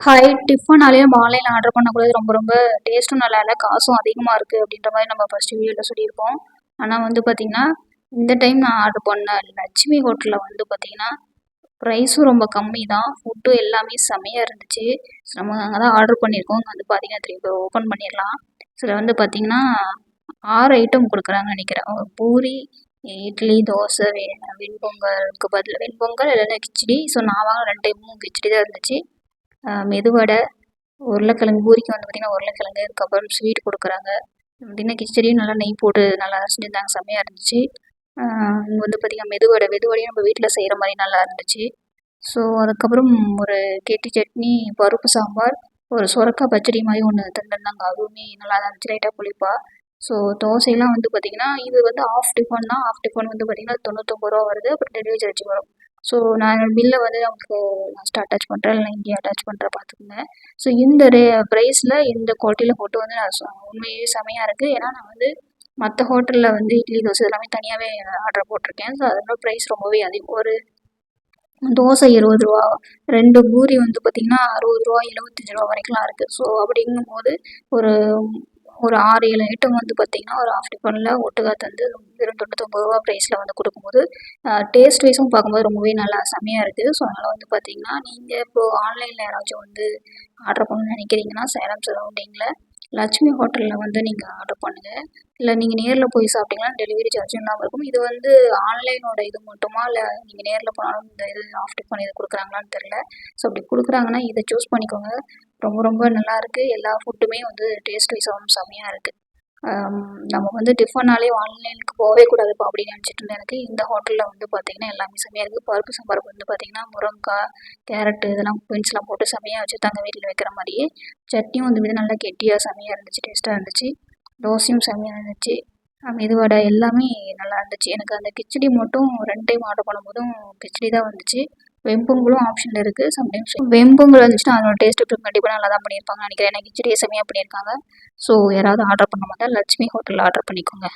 Hi டிஃபனாலே நம்ம ஆன்லைனில் order பண்ணக்கூடாது. ரொம்ப ரொம்ப டேஸ்ட்டும் நல்லா இல்லை காசும் அதிகமாக இருக்குது அப்படின்ற மாதிரி நம்ம ஃபஸ்ட் வீடியோவில் சொல்லியிருப்போம் ஆனால் வந்து பார்த்திங்கன்னா இந்த டைம் நான் ஆர்டர் பண்ண லட்சுமி ஹோட்டலில் வந்து பார்த்திங்கன்னா ப்ரைஸும் ரொம்ப கம்மி தான் ஃபுட்டும் எல்லாமே செம்மையாக இருந்துச்சு. நம்ம அங்கே தான் ஆர்டர் பண்ணியிருக்கோம். அங்கே வந்து பார்த்திங்கன்னா திருப்பி ஓப்பன் பண்ணிடலாம். சில வந்து பார்த்திங்கன்னா ஆறு ஐட்டம் கொடுக்குறாங்கன்னு நினைக்கிறேன். பூரி இட்லி தோசை வெண்பொங்கலுக்கு பதில் வெண்பொங்கல் இல்லைன்னா கிச்சடி. ஸோ நான் வாங்கின ரெண்டு டைமும் கிச்சடி தான் இருந்துச்சு. மெதுவடை உருளைக்கிழங்கு பூரிக்கு வந்து பார்த்திங்கன்னா உருளைக்கிழங்கு அதுக்கப்புறம் ஸ்வீட் கொடுக்குறாங்க. பார்த்திங்கன்னா கிச்சடியும் நல்லா நெய் போட்டு நல்லா செஞ்சுருந்தாங்க. செம்மையாக இருந்துச்சு. இங்கே வந்து பார்த்திங்கன்னா மெதுவடை மெதுவடையும் நம்ம வீட்டில் செய்கிற மாதிரி நல்லா இருந்துச்சு. ஸோ அதுக்கப்புறம் ஒரு கெட்டி சட்னி பருப்பு சாம்பார் ஒரு சுரக்காய் பச்சடி மாதிரி ஒன்று தந்துருந்தாங்க. அதுவுமே நல்லா தான் இருந்துச்சு. லைட்டாக புளிப்பா. ஸோ தோசையெல்லாம் வந்து பார்த்திங்கன்னா இது வந்து ஆஃப் டிஃபன் தான். ஆஃப் டிஃபன் வந்து பார்த்திங்கன்னா தொண்ணூத்தொம்பது ரூபா வருது. அப்புறம் டெலிவரி சார்ஜ் வரும். ஸோ நான் பில்லை வந்து உங்களுக்கு லாஸ்ட்டாக அட்டாச் பண்ணுறேன் இல்லை இங்கேயே அட்டாச் பண்ணுறேன் பார்த்துக்குங்க ஸோ இந்த ரே ப்ரைஸில் இந்த குவாலிட்டியில் ஃபோட்டோ வந்து நான் உண்மையே செமையாக இருக்குது ஏன்னா நான் வந்து மற்ற ஹோட்டலில் வந்து இட்லி தோசை எல்லாமே தனியாகவே ஆர்டர் போட்டிருக்கேன். ஸோ அதோட ப்ரைஸ் ரொம்பவே அதிகம். ஒரு தோசை இருபது ரூபா ரெண்டு பூரி வந்து பார்த்திங்கன்னா அறுபது ரூபா எழுபத்தஞ்சி ரூபா வரைக்கும்லாம் இருக்குது ஸோ அப்படிங்கும்போது ஒரு ஒரு ஆறு ஏழு ஐட்டம் வந்து பார்த்திங்கன்னா ஒரு ஆஃப் டிஃபனில் ஒட்டுக்கா தந்து வெறும் தொண்ணூத்தொம்பது ரூபா ப்ரைஸில் வந்து கொடுக்கும்போது டேஸ்ட் வைஸும் பார்க்கும்போது ரொம்பவே நல்லா செம்மையாக இருக்குது ஸோ அதனால் வந்து பார்த்திங்கன்னா நீங்கள் இப்போது ஆன்லைனில் யாராச்சும் வந்து ஆர்டர் பண்ணணும்னு நினைக்கிறீங்கன்னா சேலம் சரௌண்டிங்கில் லட்சுமி ஹோட்டலில் வந்து நீங்கள் ஆர்டர் பண்ணுங்கள் இல்லை நீங்கள் நேரில் போய் சாப்பிட்டீங்கன்னா டெலிவரி சார்ஜும் இல்லாமல் இருக்கும். இது வந்து ஆன்லைனோட இது மட்டுமா? இல்லை நீங்கள் நேரில் போனாலும் இந்த இது ஆஃப்டர் பண்ணி இது கொடுக்குறாங்களான்னு தெரில ஸோ அப்படி கொடுக்குறாங்கன்னா இதை சூஸ் பண்ணிக்கோங்க. ரொம்ப ரொம்ப நல்லாயிருக்கு எல்லா ஃபுட்டுமே வந்து டேஸ்ட் வைஸாகவும் செம்மையாக இருக்குது நம்ம வந்து டிஃபன்னாலே ஆன்லைனுக்கு போகவே கூடாதுப்பா அப்படின்னு நினச்சிட்டு இருந்தேன் எனக்கு இந்த ஹோட்டலில் வந்து பார்த்திங்கன்னா எல்லாமே செம்மையாக இருக்குது பருப்பு சாம்பார் வந்து பார்த்திங்கன்னா முருங்காய் கேரட்டு இதெல்லாம் பீன்ஸ்லாம் போட்டு செம்மையாக வச்சுருந்தாங்க வீட்டில் வைக்கிற மாதிரியே சட்னியும் வந்து மீது நல்லா கெட்டியாக செம்மையாக இருந்துச்சு டேஸ்ட்டாக இருந்துச்சு. தோசையும் செம்மையாக இருந்துச்சு. மெதுவடை எல்லாமே நல்லா இருந்துச்சு. எனக்கு அந்த கிச்சடி மட்டும் ரெண்டு டைம் ஆர்டர் பண்ணும்போதும் கிச்சடி தான் வந்துச்சு. வெம்புங்களும் ஆப்ஷனில் இருக்குது சம்டைம்ஸ் வெண்பொங்கல் வந்துச்சுன்னா அதோட டேஸ்ட் கண்டிப்பாக நல்லா தான் பண்ணியிருப்பாங்க நினைக்கிறேன். எனக்கு கிச்சடியை செம்மையாக பண்ணியிருக்காங்க ஸோ யாராவது ஆர்டர் பண்ண மாட்டா லட்சுமி ஹோட்டலில் ஆர்டர் பண்ணிக்கோங்க.